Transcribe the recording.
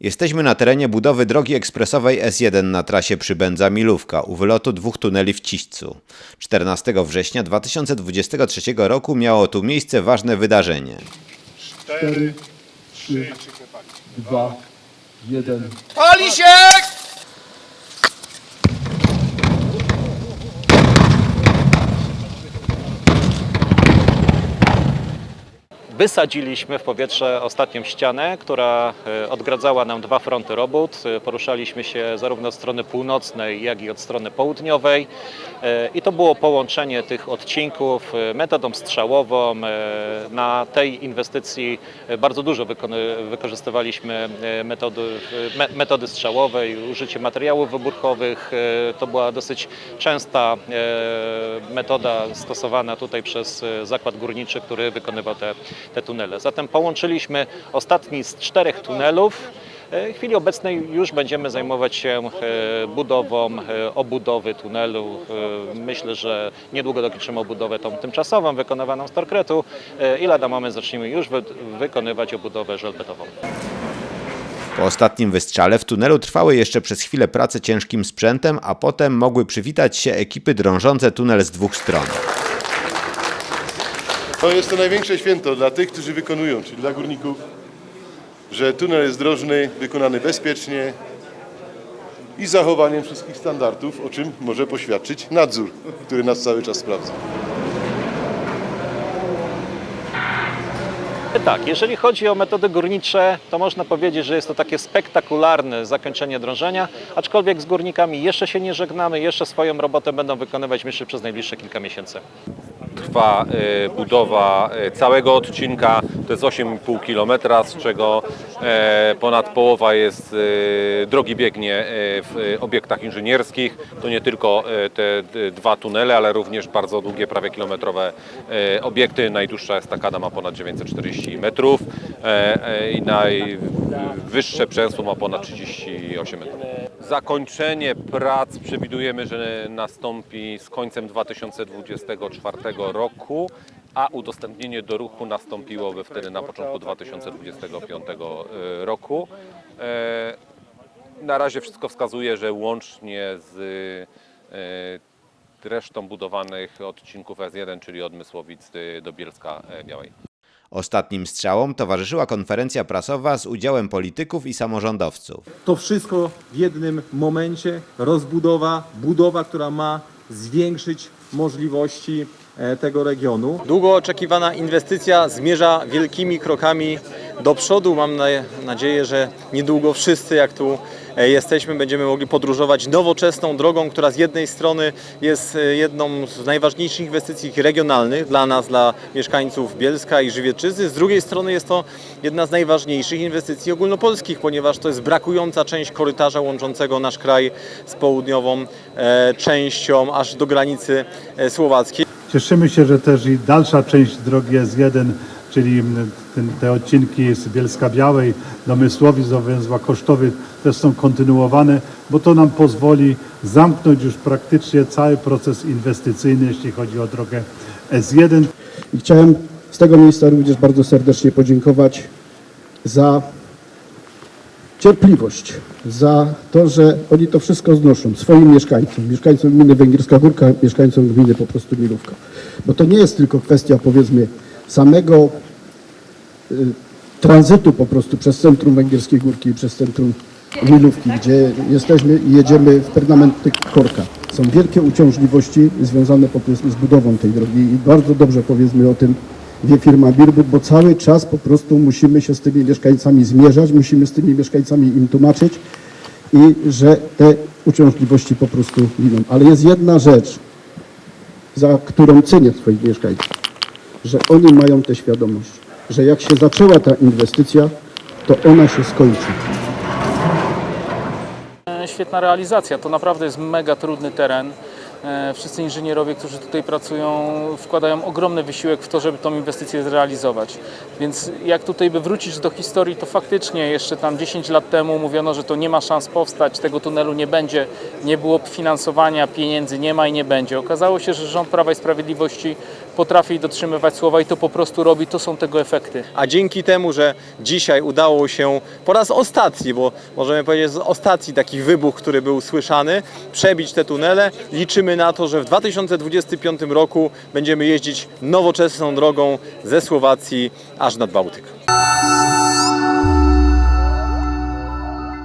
Jesteśmy na terenie budowy drogi ekspresowej S1 na trasie Przybędza-Milówka u wylotu dwóch tuneli w Ciścu. 14 września 2023 roku miało tu miejsce ważne wydarzenie. Cztery, trzy, dwa, jeden. Pali się! Wysadziliśmy w powietrze ostatnią ścianę, która e, odgradzała nam dwa fronty robót. E, Poruszaliśmy się zarówno od strony północnej, jak i od strony południowej. E, I to było połączenie tych odcinków metodą strzałową. Na tej inwestycji bardzo dużo wykorzystywaliśmy metody, me, metody strzałowej, użycie materiałów wybuchowych. To była dosyć częsta metoda stosowana tutaj przez zakład górniczy, który wykonywał te, te tunele. Zatem połączyliśmy ostatni z czterech tunelów. E, W chwili obecnej już będziemy zajmować się e, budową e, obudowy tunelu. Myślę, że niedługo dokończymy obudowę tą tymczasową, wykonywaną z torkretu i lada moment zaczniemy już wy- wykonywać obudowę żelbetową. Po ostatnim wystrzale w tunelu trwały jeszcze przez chwilę prace ciężkim sprzętem, a potem mogły przywitać się ekipy drążące tunel z dwóch stron. To jest to największe święto dla tych, którzy wykonują, czyli dla górników, że tunel jest drożny, wykonany bezpiecznie i z zachowaniem wszystkich standardów, o czym może poświadczyć nadzór, który nas cały czas sprawdza. Tak, jeżeli chodzi o metody górnicze, to można powiedzieć, że jest to takie spektakularne zakończenie drążenia, aczkolwiek z górnikami jeszcze się nie żegnamy, jeszcze swoją robotę będą wykonywać myślę przez najbliższe kilka miesięcy. Trwa e, budowa e, całego odcinka, to jest 8,5 km, z czego e, ponad połowa jest drogi biegnie w obiektach inżynierskich. To nie tylko te dwa tunele, ale również bardzo długie, prawie kilometrowe obiekty. Najdłuższa estakada ma ponad 940 metrów e, e, i najwyższe przęsło ma ponad 38 metrów. Zakończenie prac przewidujemy, że nastąpi z końcem 2024 roku, a udostępnienie do ruchu nastąpiłoby wtedy na początku 2025 roku. E, Na razie wszystko wskazuje, że łącznie z e, resztą budowanych odcinków S1, czyli od Mysłowic do Bielska e, Białej. Ostatnim strzałom towarzyszyła konferencja prasowa z udziałem polityków i samorządowców. To wszystko w jednym momencie, rozbudowa, budowa, która ma zwiększyć możliwości e, tego regionu. Długo oczekiwana inwestycja zmierza wielkimi krokami do przodu. Mam na- nadzieję, że niedługo wszyscy, jak tu jesteśmy, będziemy mogli podróżować nowoczesną drogą, która z jednej strony jest e, jedną z najważniejszych inwestycji regionalnych dla nas, dla mieszkańców Bielska i Żywiecczyzny. Z drugiej strony jest to jedna z najważniejszych inwestycji ogólnopolskich, ponieważ to jest brakująca część korytarza łączącego nasz kraj z południową e, częścią aż do granicy e, słowackiej. Cieszymy się, że też i dalsza część drogi S1, czyli te odcinki z Bielska Białej do Mysłowic, do węzła Kosztowy też są kontynuowane, bo to nam pozwoli zamknąć już praktycznie cały proces inwestycyjny, jeśli chodzi o drogę S1. I chciałem z tego miejsca również bardzo serdecznie podziękować za cierpliwość, za to, że oni to wszystko znoszą swoim mieszkańcom, mieszkańcom gminy Węgierska Górka, mieszkańcom gminy po prostu Milówka. Bo to nie jest tylko kwestia powiedzmy samego y, tranzytu po prostu przez centrum Węgierskiej Górki i przez centrum Milówki, gdzie jesteśmy i jedziemy w permanentny korka. Są wielkie uciążliwości związane powiedzmy z budową tej drogi i bardzo dobrze powiedzmy o tym wie firma Birbut, bo cały czas po prostu musimy się z tymi mieszkańcami zmierzać, musimy z tymi mieszkańcami im tłumaczyć i że te uciążliwości po prostu giną. Ale jest jedna rzecz, za którą cenię swoich mieszkańców, że oni mają tę świadomość, że jak się zaczęła ta inwestycja, to ona się skończy. E, Świetna realizacja. To naprawdę jest mega trudny teren. E, Wszyscy inżynierowie, którzy tutaj pracują, wkładają ogromny wysiłek w to, żeby tą inwestycję zrealizować. Więc jak tutaj by wrócić do historii, to faktycznie jeszcze tam 10 lat temu mówiono, że to nie ma szans powstać, tego tunelu nie będzie, nie było finansowania, pieniędzy nie ma i nie będzie. Okazało się, że rząd Prawa i Sprawiedliwości potrafi dotrzymywać słowa i to po prostu robi, to są tego efekty. A dzięki temu, że dzisiaj udało się po raz ostatni, bo możemy powiedzieć z ostatni taki wybuch, który był słyszany, przebić te tunele, liczymy na to, że w 2025 roku będziemy jeździć nowoczesną drogą ze Słowacji aż nad Bałtyk.